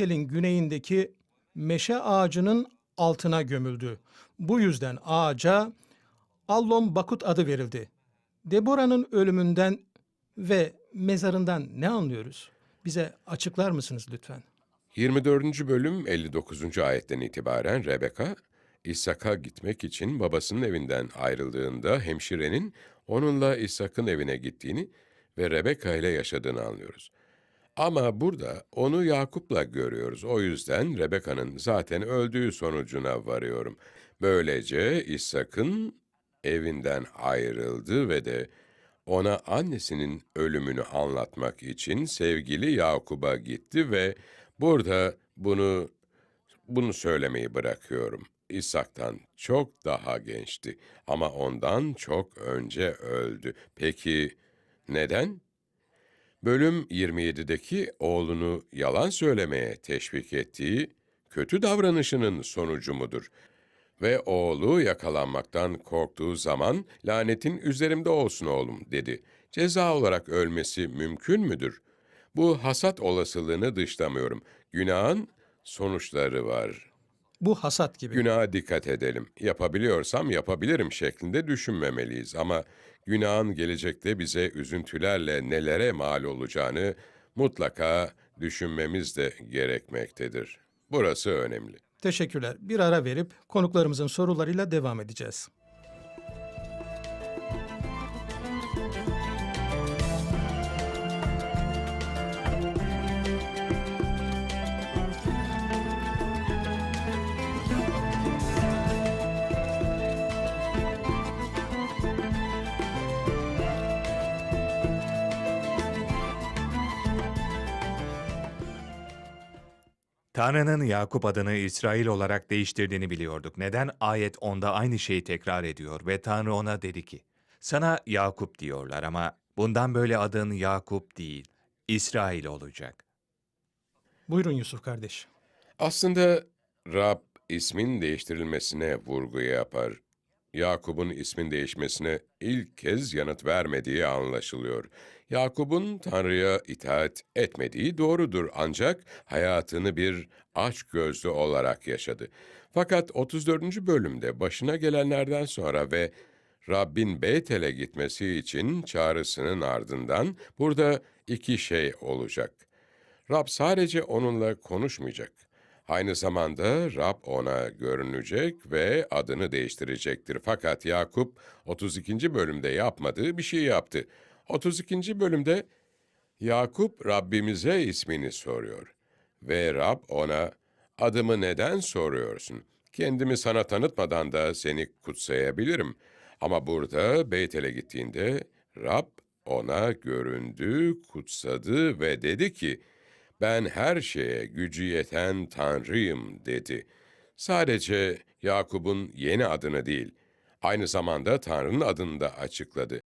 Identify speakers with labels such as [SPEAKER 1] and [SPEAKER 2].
[SPEAKER 1] Beytel'in güneyindeki meşe ağacının altına gömüldü. Bu yüzden ağaca Allon Bakut adı verildi. Deborah'ın ölümünden ve mezarından ne anlıyoruz? Bize açıklar mısınız lütfen?
[SPEAKER 2] 24. bölüm 59. ayetten itibaren Rebeka, İshak'a gitmek için babasının evinden ayrıldığında hemşirenin onunla İshak'ın evine gittiğini ve Rebeka ile yaşadığını anlıyoruz. Ama burada onu Yakup'la görüyoruz. O yüzden Rebeka'nın zaten öldüğü sonucuna varıyorum. Böylece İshak'ın evinden ayrıldı ve de ona annesinin ölümünü anlatmak için sevgili Yakup'a gitti ve burada bunu bunu söylemeyi bırakıyorum. İshak'tan çok daha gençti ama ondan çok önce öldü. Peki neden? Bölüm 27'deki oğlunu yalan söylemeye teşvik ettiği kötü davranışının sonucu mudur? Ve oğlu yakalanmaktan korktuğu zaman lanetin üzerimde olsun oğlum dedi. Ceza olarak ölmesi mümkün müdür? Bu hasat olasılığını dışlamıyorum. Günahın sonuçları var.
[SPEAKER 1] Bu hasat gibi.
[SPEAKER 2] Günaha dikkat edelim. Yapabiliyorsam yapabilirim şeklinde düşünmemeliyiz. Ama günahın gelecekte bize üzüntülerle nelere mal olacağını mutlaka düşünmemiz de gerekmektedir. Burası önemli.
[SPEAKER 1] Teşekkürler. Bir ara verip konuklarımızın sorularıyla devam edeceğiz.
[SPEAKER 3] Tanrı'nın Yakup adını İsrail olarak değiştirdiğini biliyorduk. Neden ayet 10'da aynı şeyi tekrar ediyor ve Tanrı ona dedi ki, sana Yakup diyorlar ama bundan böyle adın Yakup değil, İsrail olacak.
[SPEAKER 1] Buyurun Yusuf kardeş.
[SPEAKER 2] Aslında Rab ismin değiştirilmesine vurgu yapar. Yakup'un ismin değişmesine ilk kez yanıt vermediği anlaşılıyor. Yakup'un Tanrı'ya itaat etmediği doğrudur ancak hayatını bir aç gözlü olarak yaşadı. Fakat 34. bölümde başına gelenlerden sonra ve Rabbin Beytel'e gitmesi için çağrısının ardından burada iki şey olacak. Rab sadece onunla konuşmayacak. Aynı zamanda Rab ona görünecek ve adını değiştirecektir. Fakat Yakup 32. bölümde yapmadığı bir şey yaptı. 32. bölümde Yakup Rabbimize ismini soruyor. Ve Rab ona, adımı neden soruyorsun? Kendimi sana tanıtmadan da seni kutsayabilirim. Ama burada Beytel'e gittiğinde Rab ona göründü, kutsadı ve dedi ki, ben her şeye gücü yeten Tanrıyım dedi. Sadece Yakup'un yeni adını değil, aynı zamanda Tanrı'nın adını da açıkladı.